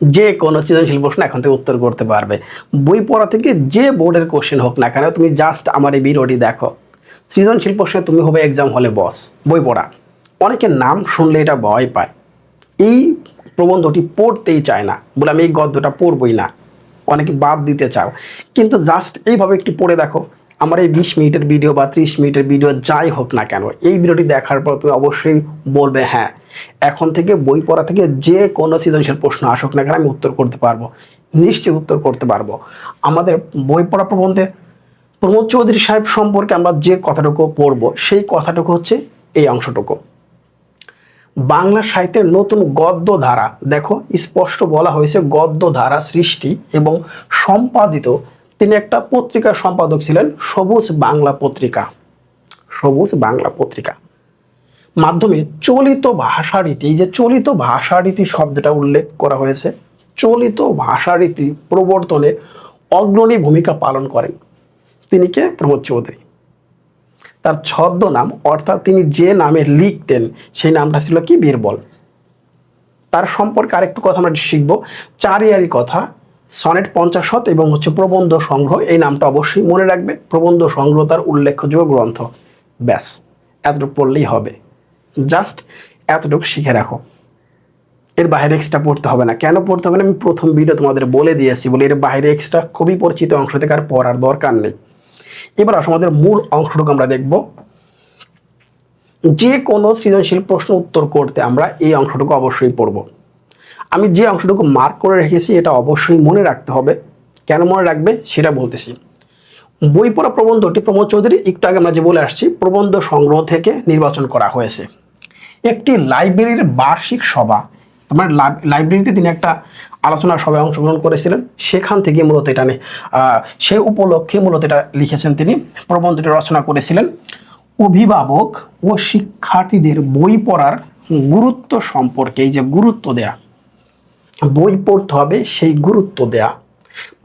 যে কোনো সৃজনশীল প্রশ্ন এখন থেকে উত্তর করতে পারবে। বই পড়া থেকে যে বোর্ডের কোশ্চেন হোক না কেন, তুমি জাস্ট আমার এই ভিডিওটি দেখো। সৃজনশীল প্রশ্নে তুমি হবে এক্সাম হলে বস বই পড়া। অনেকের নাম শুনলে এটা ভয় পায়। এই প্রবন্ধটি পড়তেই চায় না, বলে আমি এই গদ্যটা পড়বই না। অনেকে বাদ দিতে চাও। কিন্তু জাস্ট এইভাবে একটু পড়ে দেখো। আমার এই বিশ মিনিটের ভিডিও বা ত্রিশ মিনিটের ভিডিও যাই হোক না কেন, এই ভিডিওটি দেখার পর তুমি অবশ্যই বলবে হ্যাঁ এখন থেকে বই পড়া থেকে যে কোনো সৃজনশীল প্রশ্ন আসুক না কেন আমি উত্তর করতে পারব। নিশ্চিত উত্তর করতে পারব। আমাদের বই পড়া প্রবন্ধের প্রমোদ চৌধুরী সাহেব সম্পর্কে আমরা যে কথাটুকু পড়ব, সেই কথাটুকু হচ্ছে এই অংশটুকু। বাংলা সাহিত্যের নতুন গদ্য ধারা দেখো, স্পষ্ট বলা হয়েছে গদ্য ধারা সৃষ্টি এবং সম্পাদিত। তিনি একটা পত্রিকার সম্পাদক ছিলেন, সবুজ বাংলা পত্রিকা। সবুজ বাংলা পত্রিকা। মাধ্যমে চলিত ভাষারীতি, এই যে চলিত ভাষারীতি শব্দটা উল্লেখ করা হয়েছে, চলিত ভাষারীতি প্রবর্তনে অগ্রণী ভূমিকা পালন করেন তিনি কে? প্রমোদ চৌধুরী। তার ছদ্মনাম, অর্থাৎ তিনি যে নামে লিখতেন, সেই নামটা ছিল কি? বীরবল। তার সম্পর্কে আরেকটু কথা আমরা শিখব। চারিয়ারি কথা, সনেট পঞ্চাশত এবং হচ্ছে প্রবন্ধ সংগ্রহ, এই নামটা অবশ্যই মনে রাখবে। প্রবন্ধ সংগ্রহ তার উল্লেখযোগ্য গ্রন্থ। ব্যাস, এতটুকু পড়লেই হবে। জাস্ট এতটুকু শিখে রাখো। এর বাইরে এক্সট্রা পড়তে হবে না। কেন পড়তে হবে না? আমি প্রথম ভিডিও তোমাদের বলে দিয়ে দিয়েছি, বলে এর বাইরে এক্সট্রা খুবই পরিচিত অংশ থেকে আর পড়ার দরকার নেই। এবার আসো, আমাদের মূল অংশটুকু আমরা দেখব। যে কোনো সৃজনশীল প্রশ্ন উত্তর করতে আমরা এই অংশটুকু অবশ্যই পড়ব। আমি যে অংশটুকু মার্ক করে রেখেছি, এটা অবশ্যই মনে রাখতে হবে। কেন মনে রাখবে? সেটা বলতেছি। বই পড়া প্রবন্ধটি প্রমোদ চৌধুরী, একটু আগে আমরা যে বলে আসছি, প্রবন্ধ সংগ্রহ থেকে নির্বাচন করা হয়েছে। একটি লাইব্রেরির বার্ষিক সভা। আমার লাইব্রেরিতে তিনি একটা আলোচনা সভায় অংশগ্রহণ করেছিলেন। সেখান থেকে মূলত এটা সেই উপলক্ষে মূলত এটা লিখেছেন তিনি। প্রবন্ধটি রচনা করেছিলেন। অভিভাবক ও শিক্ষার্থীদের বই পড়ার গুরুত্ব সম্পর্কে, এই যে গুরুত্ব দেয়া, বই পড়তে হবে সেই গুরুত্ব দেয়া।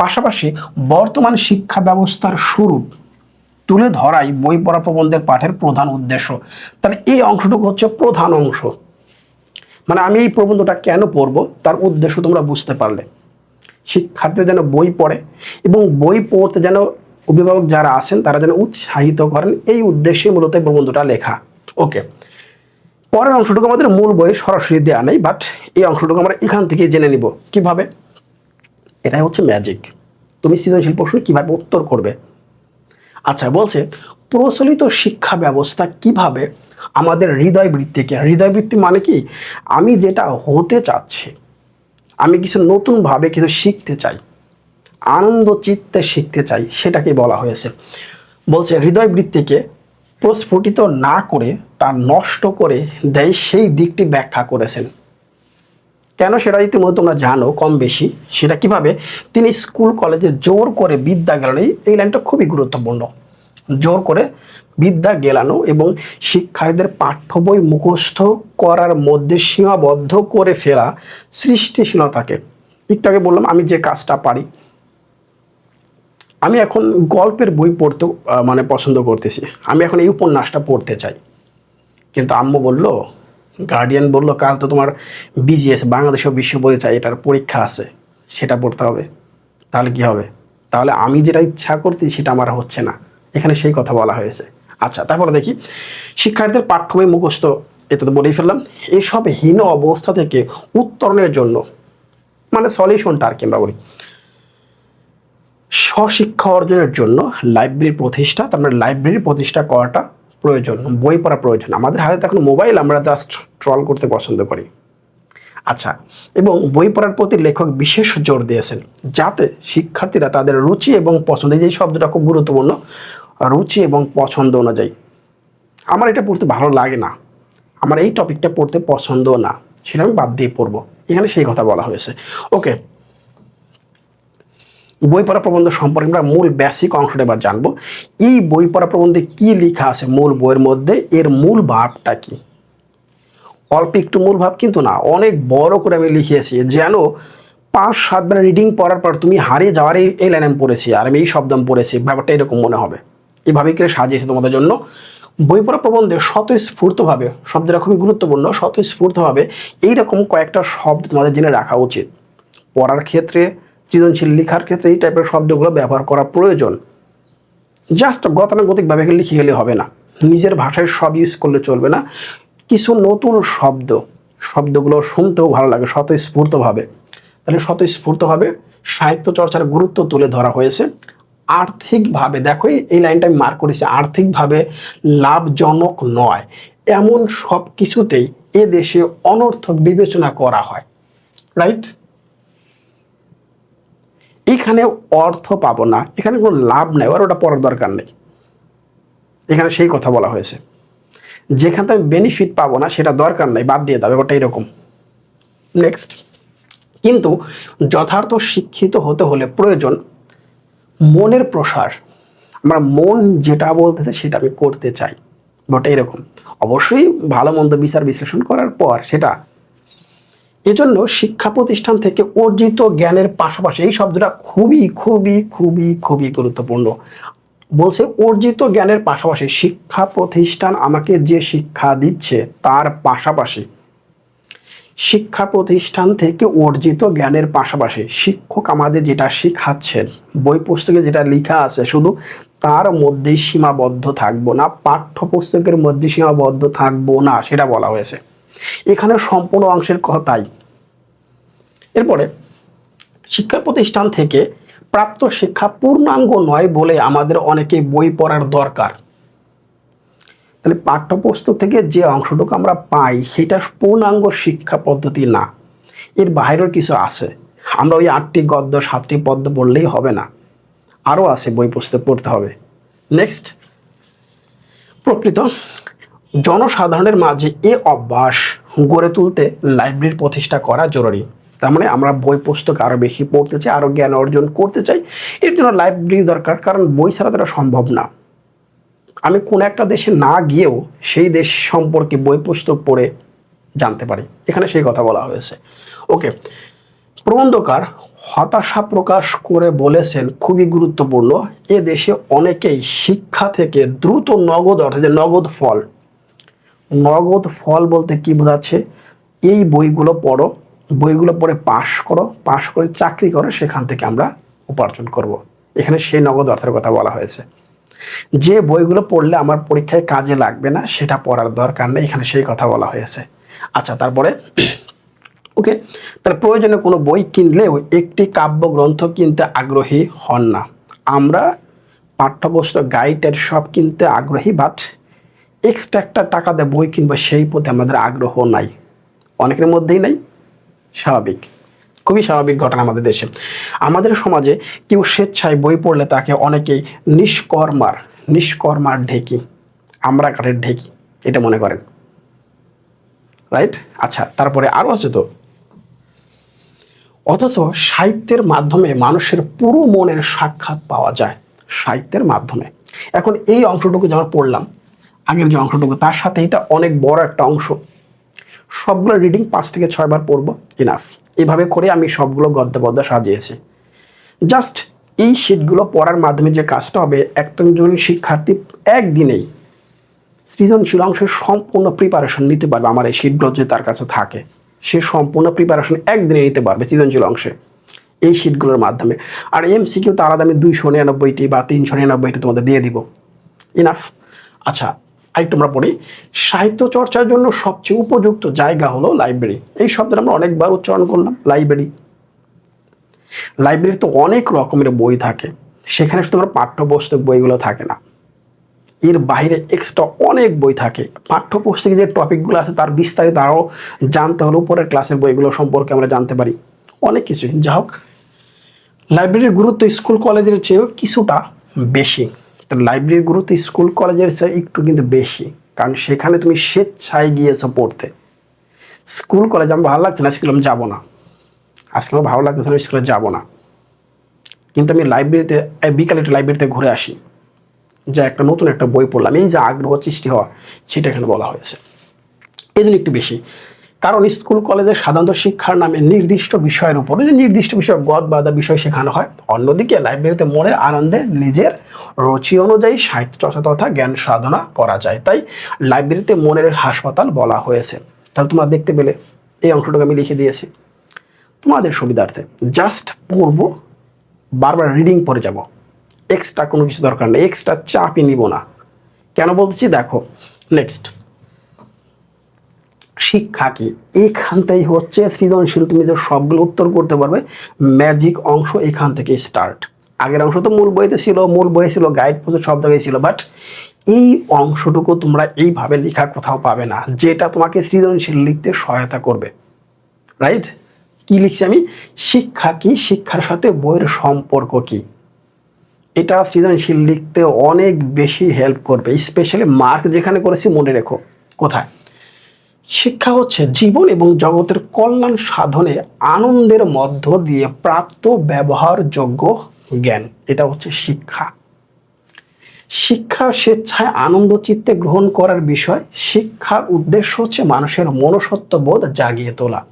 পাশাপাশি বর্তমান শিক্ষা ব্যবস্থার স্বরূপ তুলে ধরাই বই পড়া প্রবন্ধের পাঠের প্রধান উদ্দেশ্য। তাহলে এই অংশটুকু হচ্ছে প্রধান অংশ। মানে আমি এই প্রবন্ধটা কেন পড়ব? তার উদ্দেশ্য তোমরা বুঝতে পারলে। শিক্ষার্থীরা যেন বই পড়ে এবং বই পড়তে যেন অভিভাবক যারা আছেন, তারা যেন উৎসাহিত করেন, এই উদ্দেশ্যে মূলত প্রবন্ধটা লেখা। ওকে। পরের অংশটুকু আমাদের মূল বইয়ে সরাসরি দেওয়া নেই বাট এই অংশটুকু আমরা এখান থেকে জেনে নিব। কীভাবে? এটাই হচ্ছে ম্যাজিক তুমি সৃজনশীল প্রশ্ন কীভাবে উত্তর করবে? আচ্ছা বলছে, প্রচলিত শিক্ষা ব্যবস্থা কীভাবে আমাদের হৃদয় বৃত্তিকে হৃদয় বৃত্তি মানে কি? আমি যেটা হতে চাচ্ছি, আমি কিছু নতুনভাবে কিছু শিখতে চাই, আনন্দ চিত্তে শিখতে চাই সেটাকে বলা হয়েছে। বলছে, হৃদয় বৃত্তিকে প্রস্ফুটিত না করে তা নষ্ট করে দেয় সেই দিকটি ব্যাখ্যা করেছেন। কেন সেটা ইতিমধ্যে তোমরা জানো কম বেশি, সেটা কীভাবে? তিনি স্কুল, কলেজে জোর করে বিদ্যা গেলানো, এই- লাইনটা খুবই গুরুত্বপূর্ণ। জোর করে বিদ্যা গেলানো এবং শিক্ষার্থীদের পাঠ্য বই মুখস্থ করার মধ্যে সীমাবদ্ধ করে ফেলা সৃষ্টিশীলতাকে। একটু আগে বললাম, আমি যে কাজটা পারি, আমি এখন গল্পের বই পড়তে মানে পছন্দ করতেছি। আমি এখন এই উপন্যাসটা পড়তে চাই। কিন্তু আম্মু বলল গার্ডিয়ান বলল, কাল তো তোমার বিজিএস বাংলাদেশ ও বিশ্ব পরিচয়, এটার পরীক্ষা আছে, সেটা পড়তে হবে। তাহলে কি হবে? তাহলে আমি যেটা ইচ্ছা করতে সেটা আমার হচ্ছে না। এখানে সেই কথা বলা হয়েছে। আচ্ছা তারপরে দেখি। শিক্ষার্থীদের পাঠ্য বই মুখস্থ এটা তো বলেই ফেললাম। এইসব হীন অবস্থা থেকে উত্তরণের জন্য মানে সলিউশনটা আর কি আমরা বলি। স্বশিক্ষা অর্জনের জন্য লাইব্রেরি প্রতিষ্ঠা, তার মানে লাইব্রেরি প্রতিষ্ঠা করাটা প্রয়োজন, বই পড়া প্রয়োজন। আমাদের হাতে তো এখন মোবাইল আমরা জাস্ট ট্রল করতে পছন্দ করি। আচ্ছা এবং বই পড়ার প্রতি লেখক বিশেষ জোর দিয়েছেন, যাতে শিক্ষার্থীরা তাদের রুচি এবং পছন্দ যে শব্দটা খুব গুরুত্বপূর্ণ, রুচি এবং পছন্দ অনুযায়ী। আমার এটা পড়তে ভালো লাগে না। আমার এই টপিকটা পড়তে পছন্দ না। সেটা আমি বাদ দিয়ে পড়ব। এখানে সেই কথা বলা হয়েছে। ওকে বই পড়া প্রবন্ধ সম্পর্কে আমরা মূল বেসিক অংশটা এবার জানব। এই বই পড়া প্রবন্ধে কি লেখা আছে মূল বইয়ের মধ্যে? এর মূল ভাবটা কি? অল্প একটু মূল ভাব কিন্তু না, অনেক বড় করে আমি লিখিয়েছি, যেন পাঁচ সাতবার রিডিং পড়ার পর তুমি হারিয়ে যাওয়ার এই লাইন আমি পড়েছি, আর আমি এই শব্দ আমি পড়েছি, ব্যাপারটা এরকম মনে হবে। এভাবে করে সাজিয়েছি তোমাদের জন্য। বই পড়া প্রবন্ধে স্বতঃস্ফূর্তভাবে, শব্দটা খুবই গুরুত্বপূর্ণ, স্বতঃস্ফূর্তভাবে এইরকম কয়েকটা শব্দ তোমাদের জেনে রাখা উচিত। পড়ার ক্ষেত্রে সৃজনশীল লেখার ক্ষেত্রে এই টাইপের শব্দগুলো ব্যবহার করা প্রয়োজন। জাস্ট গতানুগতিকভাবে লিখে গেলে হবে না। নিজের ভাষায় সব ইউজ করলে চলবে না। কিছু নতুন শব্দ, শব্দগুলো শুনতেও ভালো লাগে, স্বতঃস্ফূর্তভাবে। তাহলে স্বতঃস্ফূর্তভাবে সাহিত্য চর্চার গুরুত্ব তুলে ধরা হয়েছে। আর্থিকভাবে দেখো, এই- লাইনটা আমি মার্ক করেছি, আর্থিকভাবে লাভজনক নয়। এমন সব কিছুতেই এদেশে অনর্থক বিবেচনা করা হয়। রাইট এখানে অর্থ পাবো না, এখানে কোনো লাভ নেই আর ওটা পড়ার দরকার নেই। এখানে সেই কথা বলা হয়েছে। যেখান আমি বেনিফিট পাবো না, সেটা দরকার নেই, বাদ দিয়ে দেবে ওটা এরকম। নেক্সট কিন্তু যথার্থ শিক্ষিত হতে হলে প্রয়োজন মনের প্রসার। আমার মন যেটা বলতেছে, সেটা আমি করতে চাই। ওটা এরকম। অবশ্যই ভালো মন্দ বিচার বিশ্লেষণ করার পর সেটা এজন্য শিক্ষা প্রতিষ্ঠান থেকে অর্জিত জ্ঞানের পাশাপাশি এই শব্দটা খুবই খুবই খুবই খুবই গুরুত্বপূর্ণ। বলছে, অর্জিত জ্ঞানের পাশাপাশি শিক্ষা প্রতিষ্ঠান আমাকে যে শিক্ষা দিচ্ছে তার পাশাপাশি, শিক্ষা প্রতিষ্ঠান থেকে অর্জিত জ্ঞানের পাশাপাশি শিক্ষক আমাদের যেটা শিখাচ্ছেন, বই পুস্তকে যেটা লেখা আছে শুধু তার মধ্যেই সীমাবদ্ধ থাকব না, পাঠ্যপুস্তকের মধ্যে সীমাবদ্ধ থাকব না, সেটা বলা হয়েছে। এখানে সম্পূর্ণ অংশের কথা তাই। এরপরে, শিক্ষা প্রতিষ্ঠান থেকে প্রাপ্ত শিক্ষা পূর্ণাঙ্গ নয় বলে আমাদের অনেকে বই পড়ার দরকার। তাহলে পাঠ্যপুস্তক থেকে যে অংশটুকু আমরা পাই, সেটা পূর্ণাঙ্গ শিক্ষা পদ্ধতি না। এর বাইরেও কিছু আছে। আমরা ওই আটটি গদ্য, সাতটি পদ্য পড়লেই হবে না। আরও আছে বই পুস্তক পড়তে হবে। নেক্সট প্রকৃত জনসাধারণের মাঝে এ অভ্যাস গড়ে তুলতে লাইব্রেরির প্রতিষ্ঠা করা জরুরি। তার মানে আমরা বই, পুস্তক আরও বেশি পড়তে চাই আরও জ্ঞান অর্জন করতে চাই, এর জন্য লাইব্রেরি দরকার, কারণ বই ছাড়া তো এটা সম্ভব না। আমি কোন একটা দেশে না গিয়েও সেই দেশ সম্পর্কে বই, পুস্তক পড়ে জানতে পারি। এখানে সেই কথা বলা হয়েছে। ওকে, প্রবন্ধকার হতাশা প্রকাশ করে বলেছেন, খুবই গুরুত্বপূর্ণ, এ দেশে অনেকেই শিক্ষা থেকে দ্রুত নগদ, অর্থাৎ নগদ ফল নগদ ফল বলতে কি বোঝাচ্ছে? এই বইগুলো পড়ো, বইগুলো পড়ে পাশ করো, পাশ করে চাকরি করো, সেখান থেকে আমরা উপার্জন করব। এখানে সেই নগদ অর্থের কথা বলা হয়েছে। যে বইগুলো পড়লে আমার পরীক্ষায় কাজে লাগবে না, সেটা পড়ার দরকার নেই, এখানে সেই কথা বলা হয়েছে। আচ্ছা তারপরে, ওকে, তার প্রয়োজনে কোনো বই কিনলেও একটি কাব্যগ্রন্থ কিনতে আগ্রহী হন না। আমরা পাঠ্যপুস্তক, গাইডের সব কিনতে আগ্রহী বাট এক্সট্রা একটা টাকা দিয়ে বই কিনবো সেই প্রতি আমাদের আগ্রহ নাই। অনেকের মধ্যেই নাই, স্বাভাবিক। খুবই স্বাভাবিক ঘটনা আমাদের দেশে। আমাদের সমাজে কেউ স্বেচ্ছায় বই পড়লে তাকে অনেকেই নিষ্কর্মার নিষ্কর্মার ঢেকি আমরা কাঠের ঢেকি এটা মনে করেন। রাইট আচ্ছা তারপরে আরও আছে তো। অথচ সাহিত্যের মাধ্যমে মানুষের পুরো মনের সাক্ষাৎ পাওয়া যায়, সাহিত্যের মাধ্যমে। এখন এই অংশটুকু যেমন পড়লাম আগের যে অংশটুকু, তার সাথে এটা অনেক বড় একটা অংশ। সবগুলো রিডিং পাঁচ থেকে ছয়বার পড়ব ইনাফ এভাবে করে আমি সবগুলো গদ্য পদ্য সাজিয়েছি। জাস্ট এই শিটগুলো পড়ার মাধ্যমে যে কাজটা হবে, একটা জন শিক্ষার্থী একদিনেই সৃজনশীল অংশের সম্পূর্ণ প্রিপারেশন নিতে পারবে, আমার এই শিটগুলো যদি তার কাছে থাকে। সে সম্পূর্ণ প্রিপারেশন একদিনে নিতে পারবে সৃজনশীল অংশে এই শিটগুলোর মাধ্যমে। আর এম এমসিকিউ তো আলাদা আমি দুইশো নিরানব্বইটি বা তিনশো নিরানব্বইটি তোমাদের দিয়ে দিব। ইনাফ আচ্ছা আরেকটু আমরা পড়ি। সাহিত্য চর্চার জন্য সবচেয়ে উপযুক্ত জায়গা হলো লাইব্রেরি এই শব্দটা আমরা অনেকবার উচ্চারণ করলাম লাইব্রেরি লাইব্রেরি তো অনেক রকমের বই থাকে। সেখানে শুধু আমরা পাঠ্যপুস্তক বইগুলো থাকে না। এর বাইরে এক্সট্রা অনেক বই থাকে। পাঠ্যপুস্তকে যে টপিকগুলো আছে, তার বিস্তারিত আরও জানতে হলে উপরের ক্লাসের বইগুলো সম্পর্কে আমরা জানতে পারি। অনেক কিছুই। যা হোক লাইব্রেরির গুরুত্ব স্কুল কলেজের চেয়েও কিছুটা বেশি। লাইব্রেরির গুরুত্ব স্কুল কলেজের একটু কিন্তু বেশি। কারণ সেখানে তুমি স্বেচ্ছায় গিয়েছো পড়তে স্কুল কলেজ আমার ভালো লাগছে না স্কুলে আমি যাব না। আজকে আমার ভালো লাগতেছে না স্কুলে যাব না। কিন্তু আমি লাইব্রেরিতে বিকালে একটু লাইব্রেরিতে ঘুরে আসি। যা একটা নতুন একটা বই পড়লাম, এই যে আগ্রহ, সৃষ্টি হওয়া, সেটা এখানে বলা হয়েছে। এই জন্য একটু বেশি। কারণ স্কুল কলেজে সাধারণত শিক্ষার নামে নির্দিষ্ট বিষয়ের উপরে যে নির্দিষ্ট বিষয় গদ বাদা বিষয় শেখানো হয়, অন্যদিকে লাইব্রেরিতে মনের আনন্দে নিজের রুচি অনুযায়ী সাহিত্য চর্চা তথা জ্ঞান সাধনা করা যায়। তাই লাইব্রেরিতে মনের হাসপাতাল বলা হয়েছে। তাহলে তোমরা দেখতে পেলে এই অংশটুকু আমি লিখে দিয়েছি। তোমাদের সুবিধার্থে জাস্ট পড়ব, বারবার রিডিং পড়ে যাব। এক্সট্রা কোনো কিছু দরকার নেই, এক্সট্রা চাপই নিব না। কেন বলছি দেখো, নেক্সট। শিক্ষা কি? এখানটাই হচ্ছে সৃজনশীল। তুমি যে সবগুলো উত্তর করতে পারবে ম্যাজিক অংশ এখান থেকে স্টার্ট আগের অংশ তো মূল বইতে ছিল, মূল বইয়ে ছিল গাইড পুজো সব জায়গায় ছিল বাট এই অংশটুকু তোমরা এইভাবে লেখা কোথাও পাবে না, যেটা তোমাকে সৃজনশীল লিখতে সহায়তা করবে। রাইট কি লিখছি আমি? শিক্ষা কি? শিক্ষার সাথে বইয়ের সম্পর্ক কি? এটা সৃজনশীল লিখতে অনেক বেশি হেল্প করবে স্পেশালি মার্ক যেখানে করেছি মনে রেখো, কোথায়? শিক্ষা হচ্ছে জীবন এবং জগতের কল্যাণ সাধনে আনন্দের মধ্য দিয়ে প্রাপ্ত ব্যবহারযোগ্য জ্ঞান, এটা হচ্ছে শিক্ষা। শিক্ষা, স্বেচ্ছায় আনন্দ, চিত্তে গ্রহণ করার বিষয়। শিক্ষার উদ্দেশ্য হচ্ছে মানুষের মনসত্ব বোধ জাগিয়ে তোলা।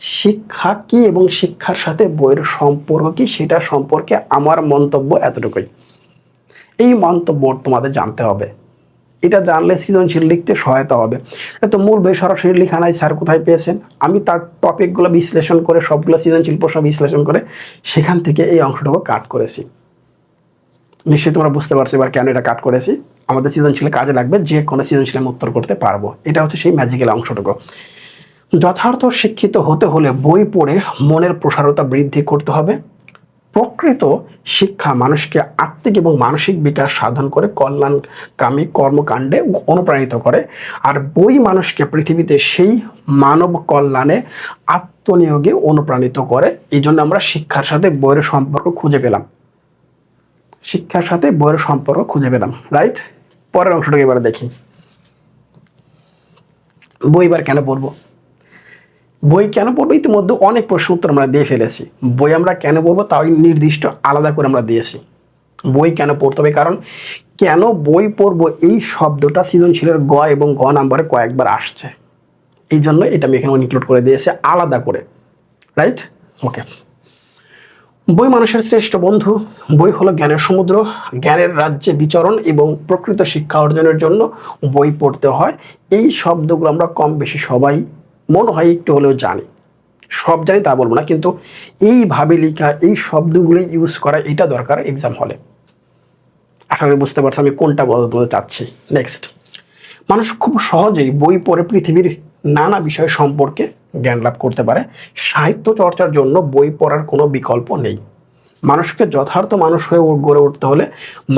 শিক্ষা কি এবং শিক্ষার সাথে বইয়ের সম্পর্ক কি, সেটা সম্পর্কে আমার মন্তব্য এতটুকুই। এই মন্তব্য তোমাদের জানতে হবে। এটা জানলে সৃজনশীল লিখতে সহায়তা হবে। তো মূল বই সরাসরি লেখা নাই স্যার কোথায় পেয়েছেন? আমি তার টপিকগুলো বিশ্লেষণ করে, সবগুলো সৃজনশীল প্রশ্ন বিশ্লেষণ করে সেখান থেকে এই অংশটুকু কাট করেছি। নিশ্চয়ই তোমরা বুঝতে পারছ এবার কেন এটা কাট করেছি। আমাদের সৃজনশীলে কাজে লাগবে, যে কোনো সৃজনশীল আমি উত্তর করতে পারব। এটা হচ্ছে সেই ম্যাজিক্যাল অংশটুকু। যথার্থ শিক্ষিত হতে হলে বই পড়ে মনের প্রসারতা বৃদ্ধি করতে হবে। প্রকৃত শিক্ষা মানুষকে আত্মিক এবং মানসিক বিকাশ সাধন করে, কল্যাণকামী কর্মকাণ্ডে অনুপ্রাণিত করে। আর বই মানুষকে পৃথিবীতে সেই মানব কল্যাণে আত্মনিয়োগে অনুপ্রাণিত করে। এই জন্য আমরা শিক্ষার সাথে বইয়ের সম্পর্ক খুঁজে পেলাম। শিক্ষার সাথে বইয়ের সম্পর্ক খুঁজে পেলাম। রাইট পরের অংশটাকে এবার দেখি। বই এবার কেন পড়ব? বই কেন পড়ব? ইতিমধ্যে অনেক প্রশ্ন উত্তর আমরা দিয়ে ফেলেছি। বই আমরা কেন পড়ব? তাও নির্দিষ্ট আলাদা করে আমরা দিয়েছি। বই কেন পড়তে হবে? কারণ কেন বই পড়ব? এই শব্দটা সৃজনশীলের গ এবং গ নাম্বারে কয়েকবার আসছে। এই জন্য এটা আমি এখানে ইনক্লুড করে দিয়েছি, আলাদা করে। রাইট ওকে বই মানুষের শ্রেষ্ঠ বন্ধু। বই হলো জ্ঞানের সমুদ্র। জ্ঞানের রাজ্যে বিচরণ এবং প্রকৃত শিক্ষা অর্জনের জন্য বই পড়তে হয়। এই শব্দগুলো আমরা কম বেশি সবাই মনে হয় একটু হলেও জানি। সব জানি তা বলব না, কিন্তু এইভাবে লেখা, এই শব্দগুলি ইউজ করা, এটা দরকার এক্সাম হলে আশা করি বুঝতে পারছি আমি কোনটা বলতে তোমাদের চাচ্ছি। নেক্সট মানুষ খুব সহজেই বই পড়ে পৃথিবীর নানা বিষয় সম্পর্কে জ্ঞান লাভ করতে পারে। সাহিত্য চর্চার জন্য বই পড়ার কোনো বিকল্প নেই। মানুষকে যথার্থ মানুষ হয়ে গড়ে উঠতে হলে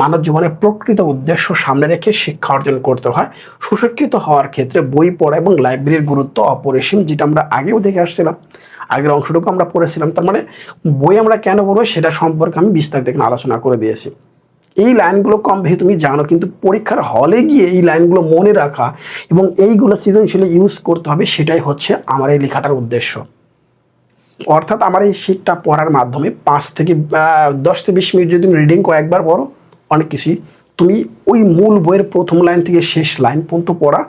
মানব জীবনের প্রকৃত উদ্দেশ্য সামনে রেখে শিক্ষা অর্জন করতে হয়। সুশিক্ষিত হওয়ার ক্ষেত্রে বই পড়া এবং লাইব্রেরির গুরুত্ব অপরিসীম, যেটা আমরা আগেও দেখে আসছিলাম। আগের অংশটুকু আমরা পড়েছিলাম, তার মানে বই আমরা কেন পড়ব সেটা সম্পর্কে আমি বিস্তারিত এখানে আলোচনা করে দিয়েছি। এই লাইনগুলো কম বেশি তুমি জানো, কিন্তু পরীক্ষার হলে গিয়ে এই লাইনগুলো মনে রাখা এবং এইগুলো সৃজনশীলে ইউজ করতে হবে, সেটাই হচ্ছে আমার এই লেখাটার উদ্দেশ্য। অর্থাৎ আমার এই শীটটা পড়ার মাধ্যমে পাঁচ থেকে দশ থেকে বিশ মিনিট যদি তুমি রিডিং কয়েকবার পড়ো, অনেক কিছুই। তুমি ওই মূল বইয়ের প্রথম লাইন থেকে শেষ লাইন পর্যন্ত পড়া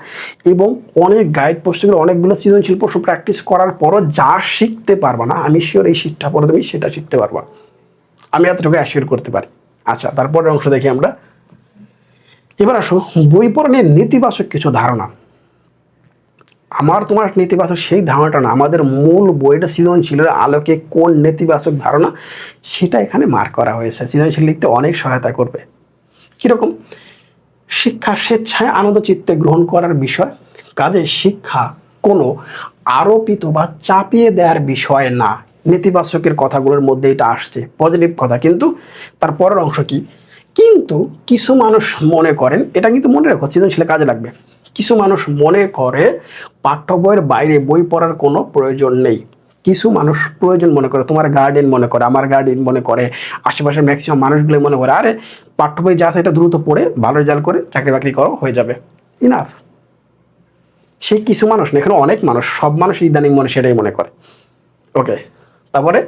এবং অনেক গাইড পুস্তকের অনেকগুলো সৃজনশীল প্রশ্ন প্র্যাকটিস করার পরও যা শিখতে পারবা না, আমি শিওর এই শীটটা পড়ে তুমি সেটা শিখতে পারবা। আমি এতটুকু অ্যাসিওর করতে পারি। আচ্ছা তারপরের অংশ দেখি আমরা। এবার আসো, বই পড়া নিয়ে নেতিবাচক কিছু ধারণা। আমার তোমার নেতিবাচক সেই ধারণাটা না, আমাদের মূল বইটা সৃজনশীলের আলোকে কোন নেতিবাচক ধারণা সেটা এখানে মার করা হয়েছে। সৃজনশীল লিখতে অনেক সহায়তা করবে। কীরকম? শিক্ষা স্বেচ্ছায় আনন্দ চিত্তে গ্রহণ করার বিষয়। কাজে শিক্ষা কোনো আরোপিত বা চাপিয়ে দেওয়ার বিষয় না। নেতিবাচকের কথাগুলোর মধ্যে এটা আসছে পজিটিভ কথা। কিন্তু তার পরের অংশ কি? কিন্তু কিছু মানুষ মনে করেন, এটা কিন্তু মনে রাখো, সৃজনশীলে কাজে লাগবে। কিছু মানুষ মনে করে পাঠ্য বইয়ের বাইরে বই পড়ার কোনো প্রয়োজন নেই। কিছু মানুষ প্রয়োজন মনে করে, তোমার গার্ডেন মনে করে, আমার গার্ডেন মনে করে, আশেপাশের ম্যাক্সিমাম মানুষগুলো মনে করে, আরে পাঠ্য বই যা সেটা দ্রুত পড়ে, ভালো রেজাল্ট করে চাকরি বাকরি করো, হয়ে যাবে। ইনাফ সেই কিছু মানুষ না, এখানে অনেক মানুষ, সব মানুষ ইদানিং মনে, সেটাই মনে করে। ওকে তারপরে,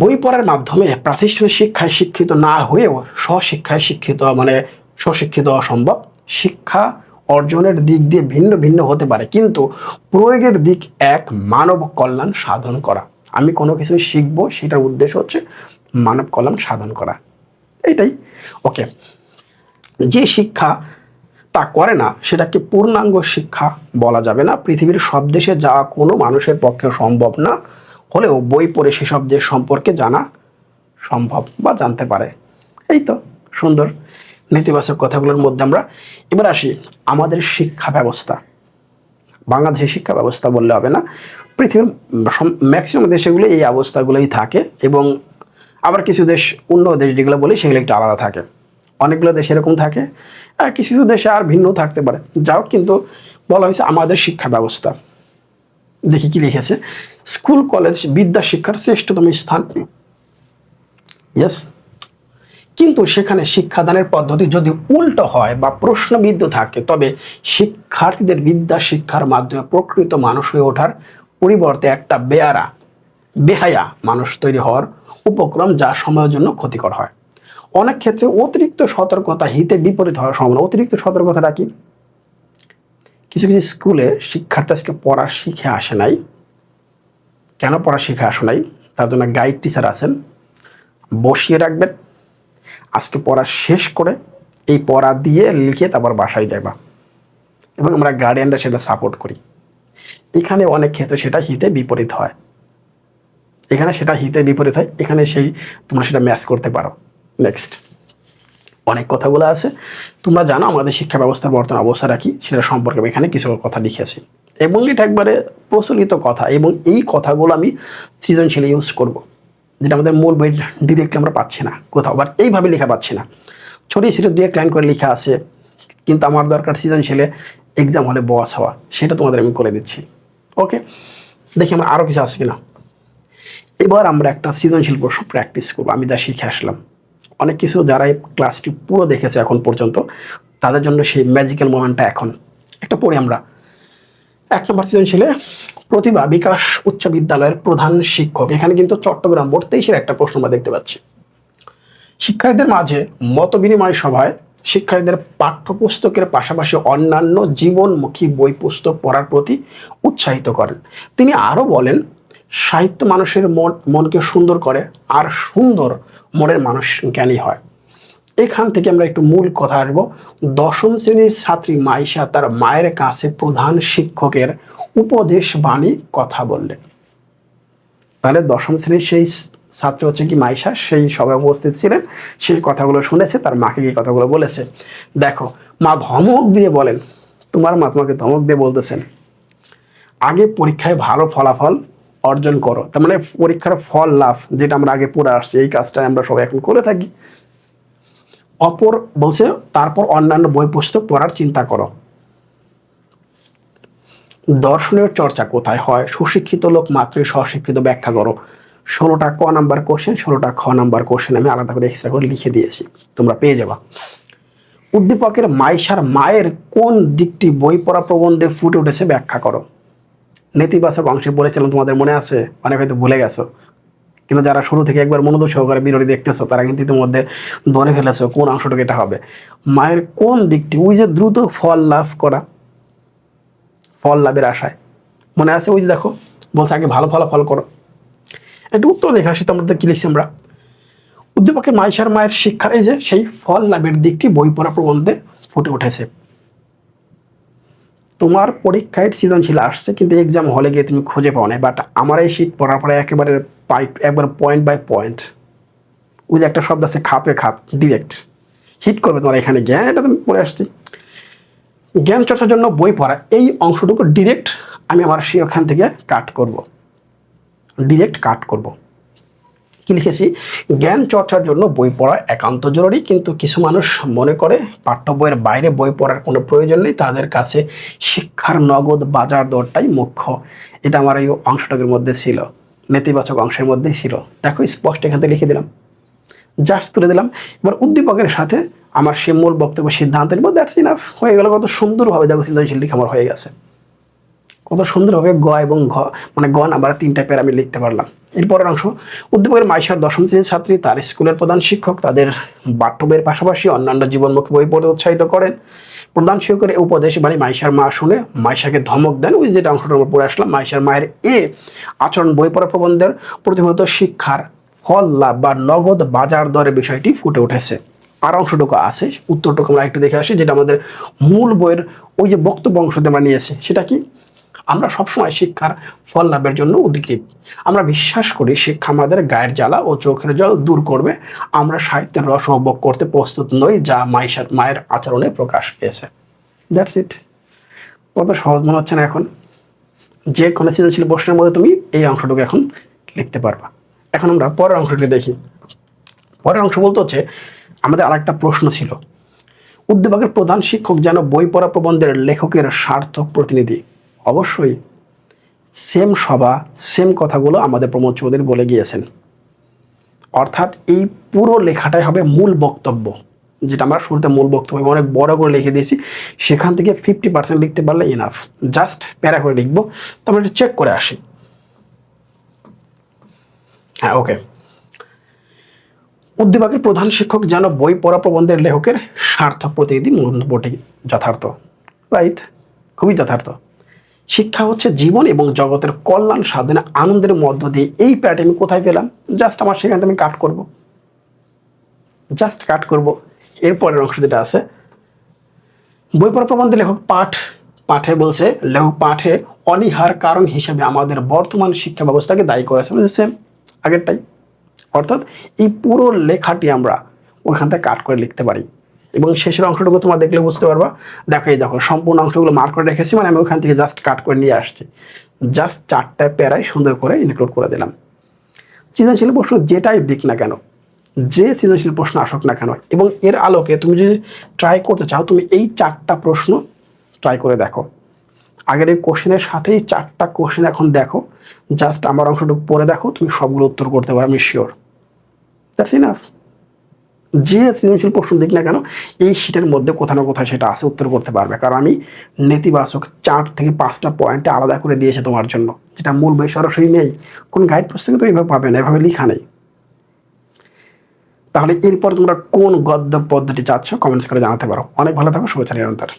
বই পড়ার মাধ্যমে প্রাতিষ্ঠানিক শিক্ষায় শিক্ষিত না হয়েও, স্বশিক্ষায় শিক্ষিত মানে স্বশিক্ষিত হওয়া সম্ভব। শিক্ষা অর্জনের দিক দিয়ে ভিন্ন ভিন্ন হতে পারে, কিন্তু প্রয়োগের দিক এক, মানব কল্যাণ সাধন করা। আমি কোনো কিছু শিখব, সেটার উদ্দেশ্য হচ্ছে মানব কল্যাণ সাধন করা। এটাই। ওকে। যে শিক্ষা তা করে না, সেটাকে পূর্ণাঙ্গ শিক্ষা বলা যাবে না। পৃথিবীর সব দেশে যাওয়া কোনো মানুষের পক্ষে সম্ভব না, হলেও বই পড়ে সেসব দেশ সম্পর্কে জানা সম্ভব বা জানতে পারে। এই তো, সুন্দর। নেতিবাচক কথাগুলোর মধ্যে আমরা এবার আসি আমাদের শিক্ষা ব্যবস্থা। বাংলাদেশের শিক্ষা ব্যবস্থা বললে হবে না। পৃথিবীর ম্যাক্সিমাম দেশগুলো এই অবস্থাগুলোই থাকে এবং আবার কিছু দেশ, অন্য দেশ যেগুলো বলি সেগুলো একটু আলাদা থাকে। অনেকগুলো দেশ এরকম থাকে কিছু কিছু দেশে আর ভিন্ন থাকতে পারে। যাও কিন্তু বলা হয়েছে আমাদের শিক্ষা ব্যবস্থা। দেখি কি লিখেছে, স্কুল, কলেজ বিদ্যা শিক্ষার শ্রেষ্ঠতম স্থান। ইয়েস কিন্তু সেখানে শিক্ষাদানের পদ্ধতি যদি উল্টো হয় বা প্রশ্নবিদ্ধ থাকে, তবে শিক্ষার্থীদের বিদ্যা শিক্ষার মাধ্যমে প্রকৃত মানুষ হয়ে ওঠার পরিবর্তে একটা বেয়ারা, বেহায়া মানুষ তৈরি হওয়ার উপক্রম যা সমাজের জন্য ক্ষতিকর হয়। অনেক ক্ষেত্রে অতিরিক্ত সতর্কতা হিতে বিপরীত হওয়ার সম্ভাবনা। অতিরিক্ত সতর্কতাটা কি? কিছু কিছু স্কুলে শিক্ষার্থী আজকে পড়া শিখে আসে নাই। কেন পড়া শিখে আসে নাই? তার জন্য গাইড টিচার আছেন। বসিয়ে রাখবেন। আজকে পড়া শেষ করে এই পড়া দিয়ে লিখে তারপর বাসায় যাবা এবং আমরা গার্ডিয়ানরা সেটা সাপোর্ট করি। এখানে অনেক ক্ষেত্রে সেটা হিতে বিপরীত হয়। এখানে সেটা হিতে বিপরীত হয়, এখানে সেই তোমরা সেটা ম্যাচ করতে পারো। নেক্সট অনেক কথাগুলো আছে। তোমরা জানো আমাদের শিক্ষা ব্যবস্থার বর্তমান অবস্থাটা কি? সেটা সম্পর্কে আমি এখানে কিছু কথা লিখেছি। এবং এটা একবারে প্রচলিত কথা এবং এই কথাগুলো আমি সৃজনশীলে ইউজ করব। যেটা আমাদের মূল বই ডিরেক্টলি আমরা পাচ্ছি না কোথাও আবার এইভাবে লেখা পাচ্ছি না। ছড়িয়ে ছিটে দু এক লাইন করে লেখা আছে, কিন্তু আমার দরকার সৃজনশীলে এক্সাম হলে বস হওয়া, সেটা তোমাদের আমি করে দিচ্ছি। ওকে দেখি আমার আরও কিছু আছে কিনা। এবার আমরা একটা সৃজনশীল প্রশ্ন প্র্যাকটিস করব, আমি যা শিখে আসলাম। অনেক কিছু যারা এই ক্লাসটি পুরো দেখেছে এখন পর্যন্ত, তাদের জন্য সেই ম্যাজিক্যাল মোমেন্টটা এখন। একটা পড়ি আমরা। এক নম্বর সৃজনশীলে প্রতিভা বিকাশ উচ্চ বিদ্যালয়ের প্রধান শিক্ষক। এখানে কিন্তু চট্টগ্রাম বোর্ড তেইশের একটা প্রশ্ন আমরা দেখতে পাচ্ছি। শিক্ষার্থীদের মাঝে মত বিনিময় সভায় শিক্ষার্থীদের পাঠ্যপুস্তকের পাশাপাশি অন্যান্য জীবনমুখী বই পুস্তক পড়ার প্রতি উৎসাহিত করেন। তিনি আরও বলেন, সাহিত্য মানুষের মন, মনকে সুন্দর করে আর সুন্দর মনের মানুষ জ্ঞানী হয়। এখান থেকে আমরা একটু মূল কথা আসব। দশম শ্রেণির ছাত্রী মাইশা তার মায়ের কাছে প্রধান শিক্ষকের উপদেশ বাণী কথা বললেন। তাহলে দশম শ্রেণির সেই ছাত্র হচ্ছে কি মাইশা? সেই সবাই উপস্থিত ছিলেন সেই কথাগুলো শুনেছে, তার মাকে গিয়ে কথাগুলো বলেছে। দেখো, মা ধমক দিয়ে বলেন, তোমার মা তোমাকে ধমক দিয়ে বলতেছেন, আগে পরীক্ষায় ভালো ফলাফল অর্জন করো। তার মানে পরীক্ষার ফল লাভ, যেটা আমরা আগে পড়ে আসছি, এই কাজটা আমরা সবাই এখন করে থাকি। অপর বলছে, তারপর অন্যান্য বই পুস্তক পড়ার চিন্তা করো। দর্শনের চর্চা কোথায় হয়? সুশিক্ষিত লোক মাত্রই স্বশিক্ষিত ব্যাখ্যা করো। ষোলোটা ক নাম্বার কোশ্চেন ষোলোটা খ নাম্বার কোশ্চেন আমি আলাদা করে এক্সট্রা করে লিখে দিয়েছি। তোমরা পেয়ে যাবা। উদ্দীপকের মাইশার মায়ের কোন দিকটি বই পড়া প্রবন্ধে ফুটে উঠেছে ব্যাখ্যা করো। নেতিবাচক অংশে বলেছিলাম, তোমাদের মনে আছে? অনেক হয়তো ভুলে গেছো। কিন্তু যারা শুরু থেকে একবার মনোযোগ সহকারে বিরোধী দেখতেছো, তারা কিন্তু ইতিমধ্যে ধরে ফেলেছো কোন অংশটুকু এটা হবে। মায়ের কোন দিকটি? ওই যে দ্রুত ফল লাভ করা। ফল লাভের আশায়। মনে আছে ওই যে দেখো? বলছে, আগে ভালো ফলাফল করো। একটু উত্তর দেখে আসি তোমাদের কি লিখছি আমরা। উদ্দীপকের মাইশার মায়ের শিক্ষা এই যে, সেই ফল লাভের দিকটি বই পড়া প্রবন্ধে ফুটে উঠেছে। তোমার পরীক্ষায় সৃজনশীল আসছে, কিন্তু এক্সাম হলে গিয়ে তুমি খুঁজে পাও না বাট আমার এই শীত পড়ার পরে একেবারে পাইপ একবার পয়েন্ট বাই পয়েন্ট ওই একটা শব্দ আছে, খাপে খাপ ডিরেক্ট হিট করবে তোমার এখানে গিয়ে, এটা তুমি পড়ে আসছি। জ্ঞান চর্চার জন্য বই পড়া, এই অংশটুকু ডিরেক্ট আমি আমার সেই ওখান থেকে কাট করব। ডিরেক্ট কাট করব। কি লিখেছি? জ্ঞান চর্চার জন্য বই পড়া একান্ত জরুরি, কিন্তু কিছু মানুষ মনে করে পাঠ্য বইয়ের বাইরে বই পড়ার কোনো প্রয়োজন নেই, তাদের কাছে শিক্ষার নগদ বাজার দরটাই মুখ্য। এটা আমার এই অংশটাকের মধ্যে ছিল, নেতিবাচক অংশের মধ্যেই ছিল। দেখো, স্পষ্ট এখান থেকে লিখে দিলাম। জাস্ট তুলে দিলাম। এবার উদ্দীপকের সাথে আমার সে মূল বক্তব্য সিদ্ধান্ত নিব দ্যাটস ইনাফ হয়ে গেল, কত সুন্দরভাবে দেখো সৃজনশীল লিখে আমার হয়ে গেছে। কত সুন্দরভাবে গ এবং ঘ মানে গ নাম্বার তিনটা পের আমি লিখতে পারলাম। এরপরের অংশ উদ্দীপকের মাইশার দশম শ্রেণির ছাত্রী, তার স্কুলের প্রধান শিক্ষক, তাদের বইয়ের পাশাপাশি অন্যান্য জীবনমুখী বই পড়তে উৎসাহিত করেন। প্রধান শিক্ষকের উপদেশ বাড়ি মাইশার মা শুনে মাইশাকে ধমক দেন। ওই যেটা অংশটা আমরা পড়ে আসলাম, মাইশার মায়ের এ আচরণ, বই পড়া প্রবন্ধের প্রতিনিয়ত শিক্ষার ফল, লাভ বা নগদ বাজার দরের বিষয়টি ফুটে উঠেছে। আর অংশটুকু আছে উত্তরটুকু আমরা একটু দেখে আসি, যেটা আমাদের মূল বইয়ের ওই যে বক্তব্য অংশতে আমরা নিয়েছি। সেটা কি? আমরা সবসময় শিক্ষার ফল লাভের জন্য উদ্গ্রীব। আমরা বিশ্বাস করি শিক্ষা আমাদের গায়ের জ্বালা ও চোখের জল দূর করবে। আমরা সাহিত্যের রস উপভোগ করতে প্রস্তুত নই, যা মাইশার মায়ের আচরণে প্রকাশ পেয়েছে। দ্যাটস ইট কত সহজ মনে হচ্ছে না এখন? যে কোনো সৃজনশীল প্রশ্নের মধ্যে তুমি এই অংশটুকু এখন লিখতে পারবা। এখন আমরা পরের অংশটি দেখি। পরের অংশ বলতে হচ্ছে আমাদের আরেকটা প্রশ্ন ছিল, উদ্যোগের প্রধান শিক্ষক যেন বই পড়া প্রবন্ধের লেখকের সার্থক প্রতিনিধি। অবশ্যই সেম সভা সেম কথাগুলো আমাদের প্রমোদ চৌধুরী বলে গিয়েছেন। অর্থাৎ এই পুরো লেখাটাই হবে মূল বক্তব্য, যেটা আমরা শুরুতে মূল বক্তব্য অনেক বড় করে লিখে দিয়েছি। সেখান থেকে ফিফটি পার্সেন্ট লিখতে পারলে ইনাফ জাস্ট প্যারা করে লিখব, তো আমরা চেক করে আসি। হ্যাঁ ওকে উদ্দীপকের প্রধান শিক্ষক যেন বই পড়া প্রবন্ধের লেখকের সার্থক প্রতিনিধি মন্তব্যটি যথার্থ। রাইট খুবই যথার্থ। শিক্ষা হচ্ছে জীবন এবং জগতের কল্যাণ সাধনে আনন্দের মধ্য দিয়ে এই প্যাটার্ন আমি কোথায় পেলাম? জাস্ট আমার সেখানে আমি কাট করব। জাস্ট কাট করব। এরপরের অংশ যেটা আছে, বই পড়া প্রবন্ধে লেখক পাঠ, পাঠে বলছে, লেখক পাঠে অনীহার কারণ হিসেবে আমাদের বর্তমান শিক্ষা ব্যবস্থাকে দায়ী করেছে। সেম আগেরটাই। অর্থাৎ এই পুরো লেখাটি আমরা ওখান থেকে কাট করে লিখতে পারি। এবং শেষের অংশটুকু তোমরা দেখলে বুঝতে পারবা। দেখো, এই দেখো, সম্পূর্ণ অংশগুলো মার্ক করে রেখেছি মানে আমি ওখান থেকে জাস্ট কাট করে নিয়ে আসছি। জাস্ট চারটায় প্যারায় সুন্দর করে ইনক্লুড করে দিলাম। সৃজনশীল প্রশ্ন যেটাই দিক না কেন, যে সৃজনশীল প্রশ্ন আসুক না কেন, এবং এর আলোকে তুমি যদি ট্রাই করতে চাও, তুমি এই চারটা প্রশ্ন ট্রাই করে দেখো। আগের এই কোশ্চেনের সাথেই চারটা কোশ্চেন এখন দেখো। জাস্ট আমার অংশটুকু পড়ে দেখো, তুমি সবগুলো উত্তর করতে পারো, আমি শিওর দ্যাটস ইনাফ যে সৃজনশীল প্রশ্ন দিক না কেন, এই শীটের মধ্যে কোথাও না কোথাও সেটা আছে উত্তর করতে পারবে। কারণ আমি নেতিবাচক চার থেকে পাঁচটা পয়েন্টে আলাদা করে দিয়েছে তোমার জন্য, যেটা মূল বই সরাসরি নেই। কোন গাইড পুস্তকে তো এইভাবে পাবে না, এভাবে লিখা নেই। তাহলে এরপর তোমরা কোন গদ্য পদ্ধতি চাচ্ছ কমেন্টস করে জানাতে পারো। অনেক ভালো থাকো, শুভেচ্ছা, নিরন্তর।